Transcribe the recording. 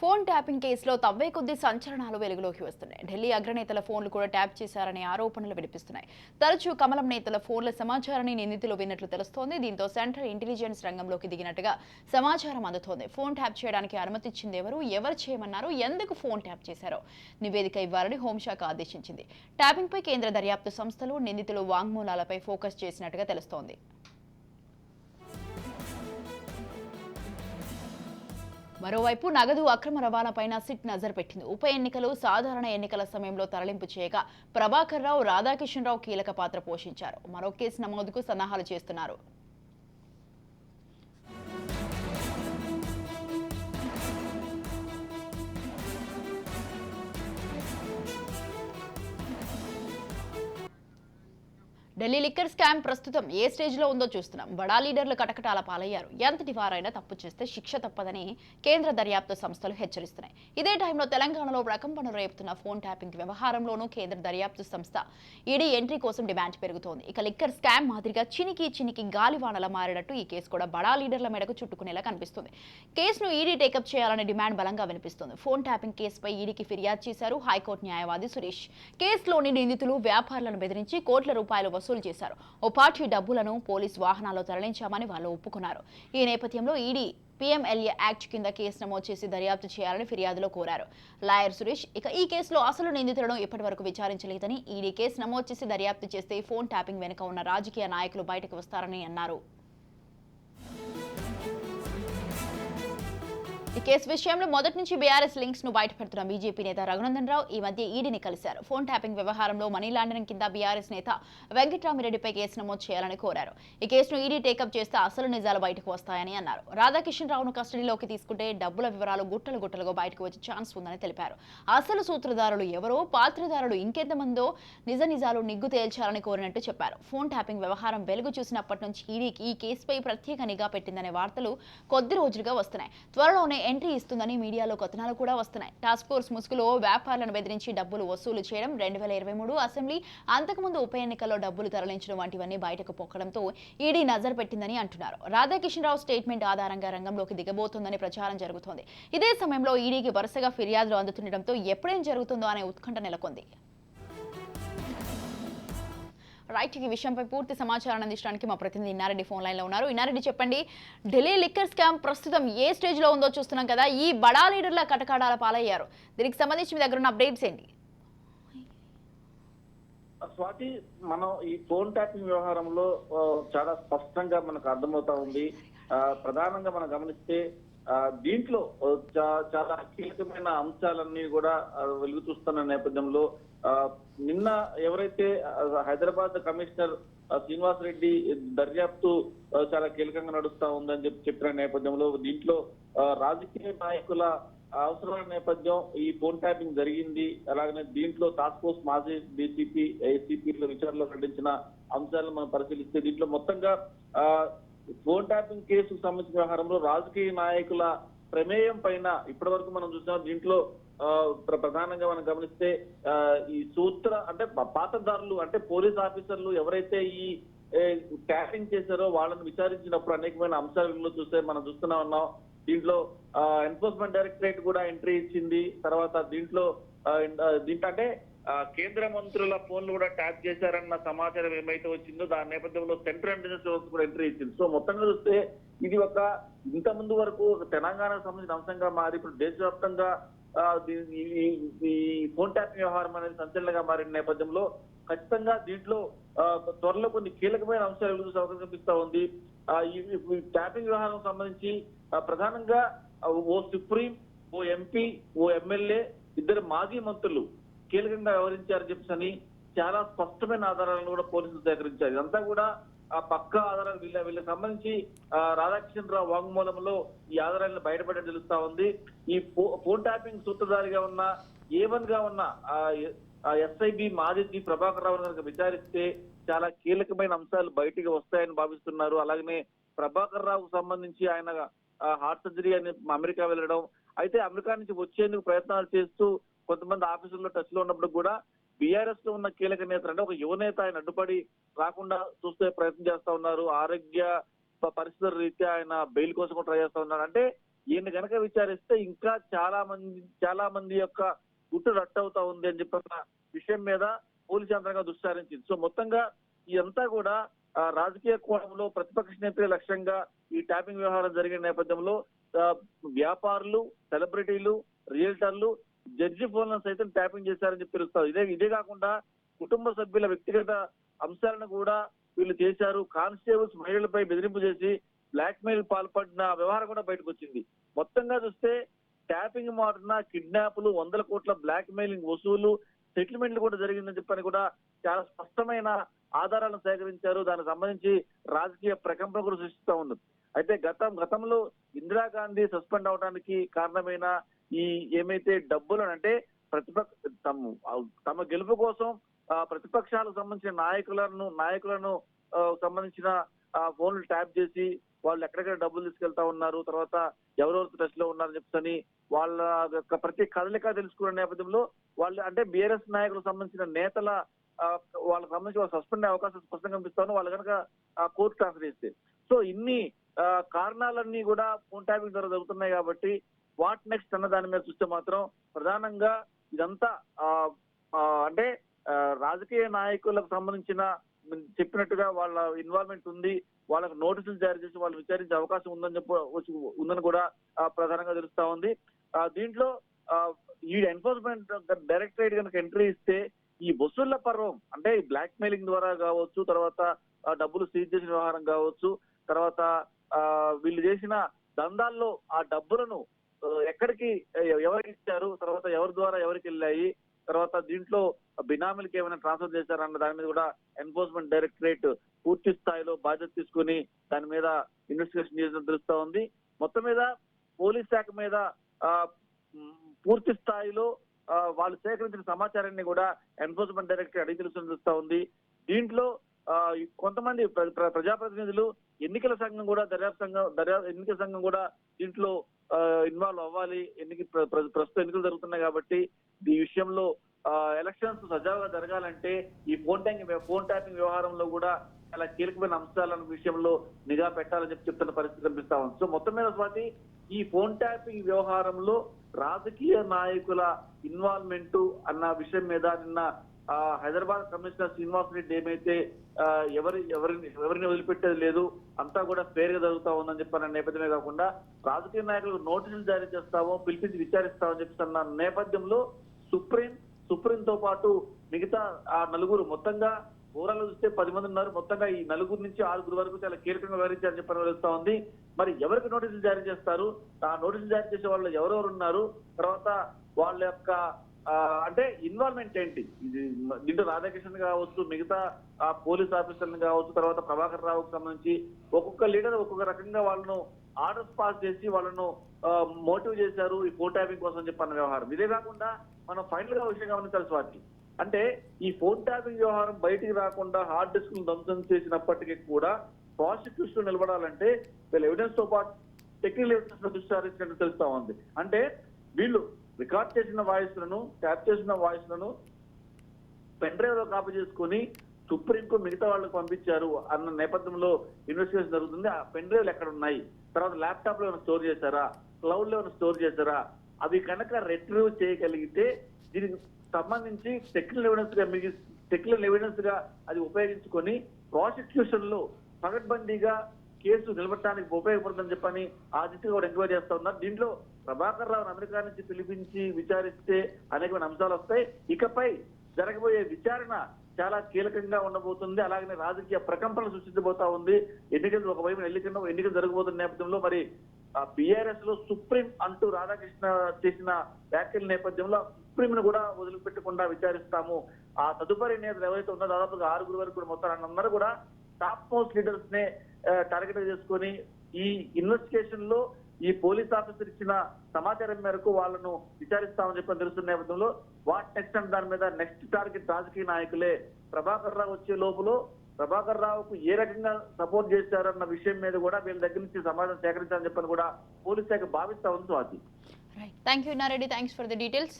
Phone tapping కేసులో తవ్వే కొద్ది సంచలనాలు వెలుగులోకి వస్తున్నాయి. ఢిల్లీ అగ్రనేతల ఫోన్లు కూడా ట్యాప్ చేశారనే ఆరోపణలు వినిపిస్తున్నాయి. తరచూ కమలం నేతల ఫోన్ల సమాచారాన్ని నిందితులు విన్నట్లు తెలుస్తోంది. దీంతో సెంట్రల్ ఇంటెలిజెన్స్ రంగంలోకి దిగినట్టుగా సమాచారం అందుతోంది. ఫోన్ ట్యాప్ చేయడానికి అనుమతిచ్చింది ఎవరు? ఎవరు చేయమన్నారు? ఎందుకు ఫోన్ ట్యాప్ చేశారో నివేదిక ఇవ్వాలని హోంశాఖ ఆదేశించింది. ట్యాపింగ్పై కేంద్ర దర్యాప్తు సంస్థలు నిందితులు వాంగ్మూలాలపై ఫోకస్ చేసినట్టుగా తెలుస్తోంది. మరోవైపు నగదు అక్రమ రవాణాపైన సిట్ నజర్ పెట్టింది. ఉప ఎన్నికలు సాధారణ ఎన్నికల సమయంలో తరలింపు చేయగా ప్రభాకర్ రావు రాధాకిషన్ రావు కీలక పాత్ర పోషించారు. మరో కేసు నమోదుకు సన్నాహాలు చేస్తున్నారు. ఢిల్లీ లిక్కర్ స్కామ్ ప్రస్తుతం ఏ స్టేజ్లో ఉందో చూస్తున్నాం. బడా లీడర్లు కటకటాల పాలయ్యారు. ఎంతటి వారైనా తప్పు చేస్తే శిక్ష తప్పదని కేంద్ర దర్యాప్తు సంస్థలు హెచ్చరిస్తున్నాయి. ఇదే టైంలో తెలంగాణలో ప్రకంపన రేపుతున్న ఫోన్ ట్యాపింగ్ వ్యవహారంలోనూ కేంద్ర దర్యాప్తు సంస్థ ఈడీ ఎంట్రీ కోసం డిమాండ్ పెరుగుతోంది. ఇక లిక్కర్ స్కామ్ మాదిరిగా చినికి చినికి గాలివానలా మారినట్టు ఈ కేసు కూడా బడా లీడర్ల మేడకు చుట్టుకునేలా కనిపిస్తుంది. కేసును ఈడీ టేకప్ చేయాలనే డిమాండ్ బలంగా వినిపిస్తుంది. ఫోన్ ట్యాపింగ్ కేసుపై ఈడీకి ఫిర్యాదు చేశారు హైకోర్టు న్యాయవాది సురేష్. కేసులోని నిందితులు వ్యాపారులను బెదిరించి కోట్ల రూపాయలు వసూలు చేశారు. ఓ పార్టీ డబ్బులను పోలీస్ వాహనాల్లో తరలించామని వాళ్ళు ఒప్పుకున్నారు. ఈ నేపథ్యంలో ఈడీ పీఎంఎల్ఏ యాక్ట్ కింద కేసు నమోదు చేసి దర్యాప్తు చేయాలని ఫిర్యాదులో కోరారు. లాయర్ సురేష్ ఇక ఈ కేసులో అసలు నిందితులను ఇప్పటివరకు విచారించలేదని ఈడీ కేసు నమోదు చేసి దర్యాప్తు చేస్తే ఫోన్ ట్యాపింగ్ వెనుక ఉన్న రాజకీయ నాయకులు బయటకు వస్తారని అన్నారు. ఈ కేసు విషయంలో మొదటి నుంచి బీఆర్ఎస్ లింక్స్ను బయటపెడుతున్న బీజేపీ నేత రఘునందన్ రావు ఈ మధ్య ఈడీని కలిశారు. ఫోన్ ట్యాపింగ్ వ్యవహారంలో మనీ లాండరింగ్ కింద బీఆర్ఎస్ నేత వెంకట్రామిరెడ్డిపై కేసు నమోదు చేయాలని కోరారు. ఈ కేసును ఈడీ టేకప్ చేస్తే అసలు నిజాలు బయటకు వస్తాయని అన్నారు. రాధాకిషన్ రావును కస్టడీలోకి తీసుకుంటే డబ్బుల వివరాలు గుట్టలు గుట్టలుగా బయటకు వచ్చే ఛాన్స్ ఉందని తెలిపారు. అసలు సూత్రధారులు ఎవరో పాత్రధారులు ఇంకెంతమందో నిజ నిజాలు నిగ్గు తేల్చాలని కోరినట్టు చెప్పారు. ఫోన్ ట్యాపింగ్ వ్యవహారం వెలుగు చూసినప్పటి నుంచి ఈడీకి ఈ కేసుపై ప్రత్యేక నిఘా పెట్టిందనే వార్తలు కొద్ది రోజులుగా వస్తున్నాయి. త్వరలోనే ఎంట్రీ ఇస్తుందని మీడియాలో కథనాలు కూడా వస్తున్నాయి. టాస్క్ ఫోర్స్ ముసుగులో వ్యాపారులను బెదిరించి డబ్బులు వసూలు చేయడం రెండు వేల ఇరవై మూడు అసెంబ్లీ అంతకుముందు ఉప ఎన్నికల్లో డబ్బులు తరలించడం వంటివన్నీ బయటకు పొక్కడంతో ఈడీ నజర్ పెట్టిందని అంటున్నారు. రాధాకిషన్ రావు స్టేట్మెంట్ ఆధారంగా రంగంలోకి దిగబోతోందని ప్రచారం జరుగుతోంది. ఇదే సమయంలో ఈడీకి వరుసగా ఫిర్యాదులు అందుతుండటంతో ఎప్పుడేం జరుగుతుందో అనే ఉత్కంఠ నెలకొంది. రైట్ ఈ విషయంపై పూర్తి సమాచారాన్ని అందించడానికి మా ప్రతినిధి ఇన్నారెడ్డి ఫోన్ లైన్లో ఉన్నారు. ఇన్నారెడ్డి చెప్పండి. ఢిల్లీ లిక్కర్ స్కామ్ ప్రస్తుతం ఏ స్టేజ్లో ఉందో చూస్తున్నాం కదా. ఈ బడా లీడర్ల కటకాడాల పాలయ్యారు. దీనికి సంబంధించి మీ దగ్గర ఉన్న అప్డేట్స్ ఏంటి? స్వాతి మనం ఈ ఫోన్ ట్యాపింగ్ వ్యవహారంలో చాలా స్పష్టంగా మనకు అర్థమవుతా ఉంది. ప్రధానంగా మనం గమనిస్తే దీంట్లో చాలా కీలకమైన అంశాలన్నీ కూడా వెలుగు చూస్తున్న నేపథ్యంలో నిన్న ఎవరైతే హైదరాబాద్ కమిషనర్ శ్రీనివాస్ రెడ్డి దర్యాప్తు చాలా కీలకంగా నడుస్తా ఉందని చెప్పి చెప్పిన నేపథ్యంలో దీంట్లో రాజకీయ నాయకుల అవసరాల నేపథ్యం ఈ ఫోన్ ట్యాపింగ్ జరిగింది. అలాగనే దీంట్లో టాస్క్ ఫోర్స్ మాజీ డీసీపీ ఏసీపీల విచారణలో నటించిన అంశాలను మనం పరిశీలిస్తే దీంట్లో మొత్తంగా ఆ, ఫోన్ ట్యాపింగ్ కేసుకు సంబంధించిన వ్యవహారంలో రాజకీయ నాయకుల ప్రమేయం పైన ఇప్పటి వరకు మనం చూసాం దీంట్లో ప్రధానంగా మనం గమనిస్తే ఈ సూత్ర అంటే పాతదారులు అంటే పోలీస్ ఆఫీసర్లు ఎవరైతే ఈ ట్యాపింగ్ చేశారో వాళ్ళని విచారించినప్పుడు అనేకమైన అంశాలలో చూస్తే మనం చూస్తూనే ఉన్నాం. దీంట్లో ఎన్ఫోర్స్మెంట్ డైరెక్టరేట్ కూడా ఎంట్రీ ఇచ్చింది. తర్వాత దీంట్లో దీంట్లో అంటే కేంద్ర మంత్రుల ఫోన్లు కూడా ట్యాప్ చేశారన్న సమాచారం ఏమైతే వచ్చిందో దాని నేపథ్యంలో సెంట్రల్ ఇంటెలిజెన్స్ వ్యవస్థ కూడా ఎంట్రీ ఇచ్చింది. సో మొత్తంగా చూస్తే ఇది ఒక ఇంత ముందు వరకు తెలంగాణకు సంబంధించిన అంశంగా మారి ఇప్పుడు దేశవ్యాప్తంగా ఈ- ఫోన్ ట్యాపింగ్ వ్యవహారం అనేది సంచలనంగా మారిన నేపథ్యంలో ఖచ్చితంగా దీంట్లో త్వరలో కొన్ని కీలకమైన అంశాలు వెలుగు అవకాశం కనిపిస్తా ఉంది. ఈ ట్యాపింగ్ వ్యవహారం సంబంధించి ప్రధానంగా ఓ సుప్రీం ఓ ఎంపీ ఓ ఎమ్మెల్యే ఇద్దరు మాజీ మంత్రులు కీలకంగా వ్యవహరించారని చెప్పని అని చాలా స్పష్టమైన ఆధారాలను కూడా పోలీసులు సేకరించారు. ఇదంతా కూడా పక్క ఆధారాలు వీళ్ళ వీళ్ళకి సంబంధించి రాధాకృష్ణరావు రావు వాంగ్మూలంలో ఈ ఆధారాలను బయటపడడం తెలుస్తా ఉంది. ఈ ఫోన్ ట్యాపింగ్ సూత్రధారిగా ఉన్న ఏ గా ఉన్న ఎస్ఐబి మాదిజీ ప్రభాకర్ రావు కనుక విచారిస్తే చాలా కీలకమైన అంశాలు బయటికి వస్తాయని భావిస్తున్నారు. అలాగనే ప్రభాకర్ రావుకు సంబంధించి ఆయన హార్ట్ సర్జరీ అని అమెరికా వెళ్ళడం అయితే అమెరికా నుంచి వచ్చేందుకు ప్రయత్నాలు చేస్తూ కొంతమంది ఆఫీసుల్లో టచ్లో ఉన్నప్పుడు కూడా బీఆర్ఎస్లో ఉన్న కీలక నేతలు అంటే ఒక యువనేత ఆయన అడ్డుపడి రాకుండా చూస్తే ప్రయత్నం చేస్తా ఉన్నారు. ఆరోగ్య పరిస్థితుల రీత్యా ఆయన బెయిల్ కోసం ట్రై చేస్తా ఉన్నారు. అంటే ఈయన కనుక విచారిస్తే ఇంకా చాలా మంది చాలా మంది యొక్క గుట్టు రట్టవుతా ఉంది అని చెప్పిన విషయం మీద పోలీసు యంత్రంగా దుస్సారించింది సో మొత్తంగా ఇదంతా కూడా రాజకీయ కోణంలో ప్రతిపక్ష నేతలే లక్ష్యంగా ఈ ట్యాపింగ్ వ్యవహారం జరిగిన నేపథ్యంలో వ్యాపారులు సెలబ్రిటీలు రియల్టర్లు జడ్జి ఫోన్లను సైతం ట్యాపింగ్ చేశారని చెప్పి తెలుస్తారు ఇదే ఇదే కాకుండా కుటుంబ సభ్యుల వ్యక్తిగత అంశాలను కూడా వీళ్ళు చేశారు. కానిస్టేబుల్స్ మహిళలపై బెదిరింపు చేసి బ్లాక్ మెయిల్ పాల్పడిన వ్యవహారం కూడా బయటకు వచ్చింది మొత్తంగా చూస్తే ట్యాపింగ్ మారున కిడ్నాప్లు వందల కోట్ల బ్లాక్ మెయిలింగ్ వసూలు సెటిల్మెంట్లు కూడా జరిగిందని చెప్పని కూడా చాలా స్పష్టమైన ఆధారాలను సేకరించారు. దానికి సంబంధించి రాజకీయ ప్రకంపన కూడా సృష్టిస్తూ ఉంది అయితే గతం గతంలో ఇందిరాగాంధీ సస్పెండ్ అవడానికి కారణమైన ఈ ఏమైతే డబ్బులు అంటే ప్రతిపక్ష తమ తమ గెలుపు కోసం ప్రతిపక్షాలకు సంబంధించిన నాయకులను నాయకులను సంబంధించిన ఫోన్లు ట్యాప్ చేసి వాళ్ళు ఎక్కడెక్కడ డబ్బులు తీసుకెళ్తా ఉన్నారు తర్వాత ఎవరెవరు టచ్లో ఉన్నారని చెప్తని వాళ్ళ యొక్క ప్రతి కదలిక తెలుసుకునే నేపథ్యంలో వాళ్ళు అంటే బీఆర్ఎస్ నాయకులకు సంబంధించిన నేతల వాళ్ళకి సంబంధించి వాళ్ళు సస్పెండ్ అయ్యే అవకాశం స్పష్టంగా కనిపిస్తాను వాళ్ళు కనుక కోర్టు ట్రాన్స్ఫర్ చేస్తే. సో ఇన్ని కారణాలన్నీ కూడా ఫోన్ ట్యాపింగ్ ద్వారా జరుగుతున్నాయి కాబట్టి వాట్ నెక్స్ట్ అన్న దాని మీద చూస్తే మాత్రం ప్రధానంగా ఇదంతా అంటే రాజకీయ నాయకులకు సంబంధించిన చెప్పినట్టుగా వాళ్ళ ఇన్వాల్వ్మెంట్ ఉంది. వాళ్ళకు నోటీసులు జారీ చేసి వాళ్ళు విచారించే అవకాశం ఉందని చెప్ప వచ్చి- ఉందని కూడా ప్రధానంగా తెలుస్తా ఉంది. దీంట్లో ఈ ఎన్ఫోర్స్మెంట్ డైరెక్టరేట్ కనుక ఎంట్రీ ఇస్తే ఈ వసూళ్ళ పర్వం అంటే ఈ బ్లాక్ మెయిలింగ్ ద్వారా కావచ్చు తర్వాత ఆ, డబ్బులు సీజ్ చేసిన వ్యవహారం కావచ్చు తర్వాత ఆ, వీళ్ళు చేసిన దందాల్లో ఆ డబ్బులను ఎక్కడికి ఎవరికి ఇచ్చారు? తర్వాత ఎవరి ద్వారా ఎవరికి వెళ్ళాయి? తర్వాత దీంట్లో బినామీలకి ఏమైనా ట్రాన్స్ఫర్ చేశారన్న దాని మీద కూడా ఎన్ఫోర్స్మెంట్ డైరెక్టరేట్ పూర్తి స్థాయిలో బాధ్యత తీసుకుని దాని మీద ఇన్వెస్టిగేషన్ చేసిన తెలుస్తా ఉంది. మొత్తం మీద పోలీస్ శాఖ మీద పూర్తి స్థాయిలో వాళ్ళు సేకరించిన సమాచారాన్ని కూడా ఎన్ఫోర్స్మెంట్ డైరెక్టరేట్ అడిగి తెలుసుకుని తెలుస్తా ఉంది. దీంట్లో కొంతమంది ప్ర- ప్ర- ప్రజాప్రతినిధులు ఎన్నికల సంఘం కూడా దర్యాప్తు సంఘం దర్యా ఎన్నికల సంఘం కూడా దీంట్లో ఇన్వాల్వ్ అవ్వాలి. ఎన్నిక ప్ర- ప్రస్తుతం ఎన్నికలు జరుగుతున్నాయి కాబట్టి ఈ విషయంలో ఎలక్షన్స్ సజావుగా జరగాలంటే ఈ ఫోన్ ట్యాంకింగ్ ఫోన్ ట్యాపింగ్ వ్యవహారంలో కూడా చాలా కీలకమైన అంశాల విషయంలో నిఘా పెట్టాలని చెప్పి చెప్తున్న పరిస్థితి కనిపిస్తా ఉంది. సో మొత్తం మీద స్వాతి ఈ ఫోన్ ట్యాపింగ్ వ్యవహారంలో రాజకీయ నాయకుల ఇన్వాల్వ్మెంట్ అన్న విషయం మీద నిన్న హైదరాబాద్ కమిషనర్ శ్రీనివాస్ రెడ్డి ఏమైతే ఎవరి ఎవరిని ఎవరిని వదిలిపెట్టేది లేదు అంతా కూడా ఫేర్గా జరుగుతా ఉందని చెప్పిన నేపథ్యమే కాకుండా రాజకీయ నాయకులకు నోటీసులు జారీ చేస్తామో పిలిపించి విచారిస్తామని చెప్తున్న నేపథ్యంలో సుప్రీం సుప్రీం తో పాటు మిగతా ఆ నలుగురు మొత్తంగా ఓవరాల్ చూస్తే పది మంది ఉన్నారు. మొత్తంగా ఈ నలుగురు నుంచి ఆరుగురు వరకు చాలా కీలకంగా వివరించారని చెప్పని తెలుస్తా ఉంది. మరి ఎవరికి నోటీసులు జారీ చేస్తారు? ఆ నోటీసులు జారీ చేసే వాళ్ళు ఎవరెవరు ఉన్నారు? తర్వాత వాళ్ళ యొక్క అంటే ఇన్వాల్వ్మెంట్ ఏంటి? ఇది దీంట్లో రాధాకృష్ణన్ కావచ్చు మిగతా ఆ పోలీస్ ఆఫీసర్లు కావచ్చు తర్వాత ప్రభాకర్ రావుకు సంబంధించి ఒక్కొక్క లీడర్ ఒక్కొక్క రకంగా వాళ్ళను ఆర్డర్స్ పాస్ చేసి వాళ్ళను మోటివ్ చేశారు ఈ ఫోన్ ట్యాపింగ్ కోసం చెప్పన్న వ్యవహారం. ఇదే కాకుండా మనం ఫైనల్గా విషయం గమనించాలి స్వాతి. అంటే ఈ ఫోన్ ట్యాపింగ్ వ్యవహారం బయటికి రాకుండా హార్డ్ డిస్క్ ధ్వంసం చేసినప్పటికీ కూడా ప్రాసిక్యూషన్ నిలబడాలంటే వీళ్ళ ఎవిడెన్స్తో పాటు టెక్నికల్ ఎవిడెన్స్ దృష్టి సారించినట్టు తెలుస్తా ఉంది. అంటే వీళ్ళు రికార్డ్ చేసిన వాయిస్లను ట్యాప్ చేసిన వాయిస్లను పెన్ డ్రైవ్లో కాపీ చేసుకుని సుప్రీంకు మిగతా వాళ్ళకి పంపించారు అన్న నేపథ్యంలో ఇన్వెస్టిగేషన్ జరుగుతుంది. ఆ పెన్ డ్రైవ్లు ఎక్కడ ఉన్నాయి తర్వాత ల్యాప్టాప్లో ఏమైనా స్టోర్ చేశారా? క్లౌడ్లో ఏమైనా స్టోర్ చేశారా? అవి కనుక రిట్రీవ్ చేయగలిగితే దీనికి సంబంధించి టెక్నికల్ ఎవిడెన్స్గా మిగి టెక్నికల్ ఎవిడెన్స్గా అది ఉపయోగించుకొని ప్రాసిక్యూషన్లో పగడ్బందీగా కేసు నిలబడటానికి ఉపయోగపడుతుందని చెప్పని ఆ దిశగా కూడా ఎంక్వైరీ చేస్తా ఉన్నారు. దీంట్లో ప్రభాకర్ రావు అమెరికా నుంచి పిలిపించి విచారిస్తే అనేకమైన అంశాలు వస్తాయి. ఇకపై జరగబోయే విచారణ చాలా కీలకంగా ఉండబోతుంది. అలాగనే రాజకీయ ప్రకంపనలు సృష్టించబోతా ఉంది. ఎన్నికలు ఒకవైపు ఎన్నికలు ఎన్నికలు జరగబోతున్న నేపథ్యంలో మరి బీఆర్ఎస్లో సుప్రీం అంటూ రాధాకృష్ణ చేసిన వ్యాఖ్యల నేపథ్యంలో సుప్రీం ను కూడా వదిలిపెట్టకుండా విచారిస్తాము. ఆ తదుపరి నేతలు ఎవరైతే ఉన్నారో దాదాపుగా ఆరుగురు వరకు కూడా మొత్తం అందరూ కూడా టాప్ మోస్ట్ లీడర్స్ నే టార్గెట్ చేసుకొని ఈ ఇన్వెస్టిగేషన్లో ఈ పోలీస్ ఆఫీసర్ ఇచ్చిన సమాచారం మేరకు వాళ్ళను విచారిస్తామని చెప్పి తెలుస్తున్న నేపథ్యంలో వాట్ నెక్స్ట్ అంటే దాని మీద నెక్స్ట్ టార్గెట్ రాజకీయ నాయకులే ప్రభాకర్ రావు వచ్చే లోపల ప్రభాకర్ రావుకు ఏ రకంగా సపోర్ట్ చేశారన్న విషయం మీద కూడా వీళ్ళ దగ్గర నుంచి సమాధానం సేకరించాలని చెప్పని కూడా పోలీస్ శాఖ భావిస్తా ఉంది Swathi. Thank you Nareddy thanks for the details